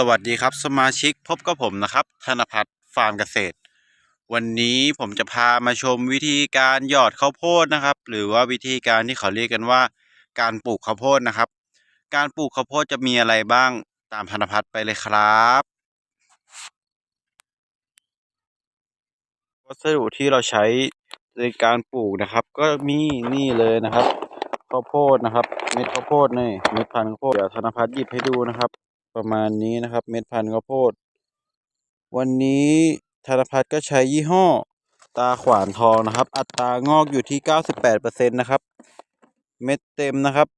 สวัสดีครับสมาชิกพบกับผมนะครับ ธนพัฒน์ฟาร์มเกษตร วันนี้ผมจะพามาชมวิธีการหยอดข้าวโพดนะครับ หรือว่าวิธีการที่เขาเรียกกันว่า การปลูกข้าวโพดนะครับ การปลูกข้าวโพดจะมีอะไรบ้างตามธนพัฒน์ไปเลยครับ วัสดุที่เราใช้ในการปลูกนะครับ ก็มีนี่เลยนะครับข้าวโพดนะครับเม็ดข้าวโพดนี่เม็ดพันธุ์ข้าวโพดเดี๋ยวธนพัฒน์หยิบให้ดูนะครับ ประมาณนี้นะครับ เม็ดพันธุ์ข้าวโพด วันนี้ธนพัฒน์ก็ใช้ยี่ห้อตาขวานทองนะครับ อัตรางอกอยู่ที่ 98%นะครับ เม็ดเต็มนะครับ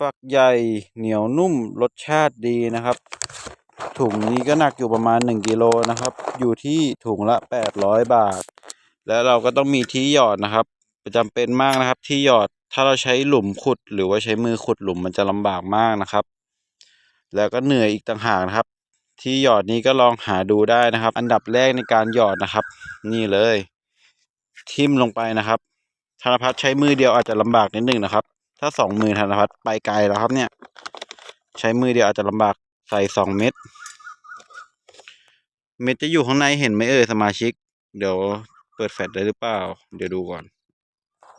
ฝักใหญ่เหนียวนุ่มรสชาติดีนะครับ ถุงนี้ก็หนักอยู่ประมาณ 1กิโลนะครับ อยู่ที่ถุงละ 800 บาท แล้วเราก็ต้องมีที่หยอดนะครับจำเป็นมากนะครับที่หยอดถ้าเราใช้หลุมขุดหรือว่าใช้มือขุดหลุมมันจะลำบากมากนะครับ แล้วก็เหนื่อยอีกต่างหากนะครับ ที่หยอดนี้ก็ลองหาดูได้นะครับ อันดับแรกในการหยอดนะครับ นี่เลย ทิ่มลงไปนะครับ ธนพัฒน์ใช้มือเดียวอาจจะลำบากนิดหนึ่งนะครับ ถ้าสองมือธนพัฒน์ไปไกลแล้วครับเนี่ย ใช้มือเดียวอาจจะลำบากใส่สองเม็ดเม็ดจะอยู่ข้างในเห็นไหมเอ่ยสมาชิก เดี๋ยวเปิดแฟลชได้หรือเปล่า เดี๋ยวดูก่อน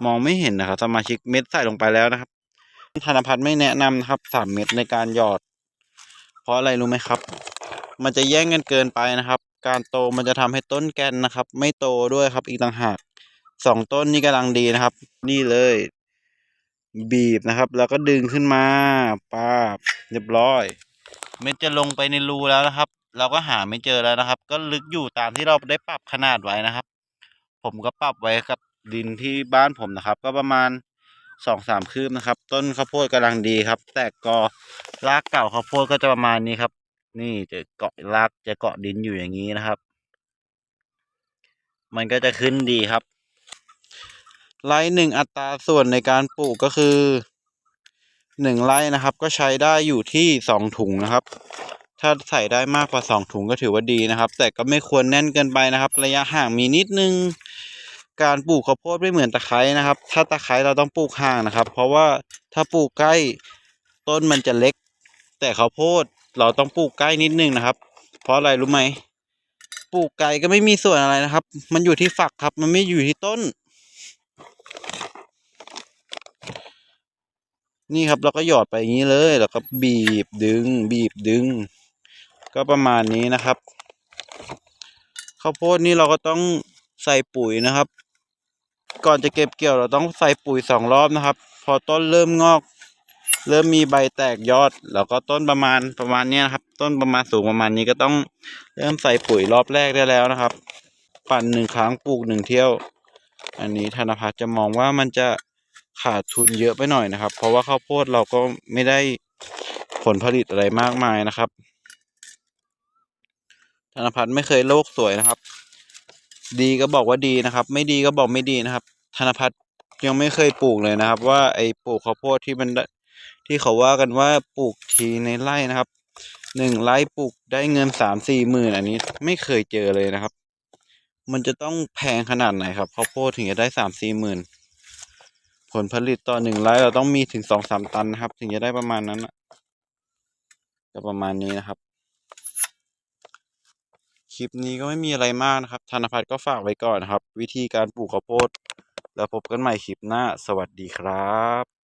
มองไม่เห็นนะครับ สมาชิกเม็ดใส่ลงไปแล้วนะครับธนพัฒน์ไม่แนะนำนะครับสามเม็ดในการหยอด ราะอะไรรู้ไหมครับ มันจะแย่งกันเกินไปนะครับ การโตมันจะทำให้ต้นแกนนะครับ ไม่โตด้วยครับอีกต่างหากสองต้นนี่กำลังดีนะครับ นี่เลย บีบนะครับ แล้วก็ดึงขึ้นมาป้าบเรียบร้อย เม็ดจะลงไปในรูแล้วนะครับ เราก็หาไม่เจอแล้วนะครับ ก็ลึกอยู่ตามที่เราได้ปรับขนาดไว้นะครับ ผมก็ปรับไว้กับดินที่บ้านผมนะครับ ก็ประมาณ สองสามคืบนะครับ ต้นข้าวโพดกำลังดีครับ แต่กอรากเก่าข้าวโพดก็จะประมาณนี้ครับ นี่จะเกาะรากจะเกาะดินอยู่อย่างนี้นะครับ มันก็จะขึ้นดีครับไร่หนึ่งอัตราส่วนในการปลูกก็คือหนึ่งไร่นะครับ ก็ใช้ได้อยู่ที่สองถุงนะครับ ถ้าใส่ได้มากกว่าสองถุงก็ถือว่าดีนะครับ แต่ก็ไม่ควรแน่นเกินไปนะครับ ระยะห่างมีนิดนึง การปลูกข้าวโพดไม่เหมือนตะไคร้นะครับ ถ้าตะไคร้เราต้องปลูกห่างนะครับ เพราะว่าถ้าปลูกใกล้ต้นมันจะเล็ก แต่ข้าวโพดเราต้องปลูกใกล้นิดนึงนะครับ เพราะอะไรรู้ไหมปลูกไกลก็ไม่มีส่วนอะไรนะครับ มันอยู่ที่ฝักครับ มันไม่อยู่ที่ต้น นี่ครับเราก็หยอดไปอย่างนี้เลยแล้วก็บีบดึง บีบดึง ก็ประมาณนี้นะครับข้าวโพดนี่เราก็ต้องใส่ปุ๋ยนะครับ ก่อนจะเก็บเกี่ยวเราต้องใส่ปุ๋ยสองรอบนะครับ พอต้นเริ่มงอก เริ่มมีใบแตกยอด แล้วก็ต้นประมาณประมาณนี้นะครับ ต้นประมาณสูงประมาณนี้ก็ต้องเริ่มใส่ปุ๋ยรอบแรกได้แล้วนะครับ ปั่นหนึ่งครั้งปลูกหนึ่งเที่ยว อันนี้ธนพัฒน์จะมองว่ามันจะขาดทุนเยอะไปหน่อยนะครับ เพราะว่าข้าวโพดเราก็ไม่ได้ผลผลิตอะไรมากมายนะครับ ธนพัฒน์ไม่เคยโลกสวยนะครับ ดีก็บอกว่าดีนะครับ ไม่ดีก็บอกไม่ดีนะครับ ธนพัฒน์ยังไม่เคยปลูกเลยนะครับ ว่าไอ้ปลูกข้าวโพดที่มันได้ที่เขาว่ากันว่าปลูกทีในไร่นะครับหนึ่งไร่ปลูกได้เงินสามสี่หมื่นอันนี้ไม่เคยเจอเลยนะครับ มันจะต้องแพงขนาดไหนครับข้าวโพดถึงจะได้สามสี่หมื่นผลผลิตต่อหนึ่งไร่เราต้องมีถึงสองสามตันนะครับ ถึงจะได้ประมาณนั้นนะก็ประมาณนี้นะครับ คลิปนี้ก็ไม่มีอะไรมากนะครับ ธนพัฒน์ก็ฝากไว้ก่อนนะครับ วิธีการปลูกข้าวโพด แล้วพบกันใหม่คลิปหน้า สวัสดีครับ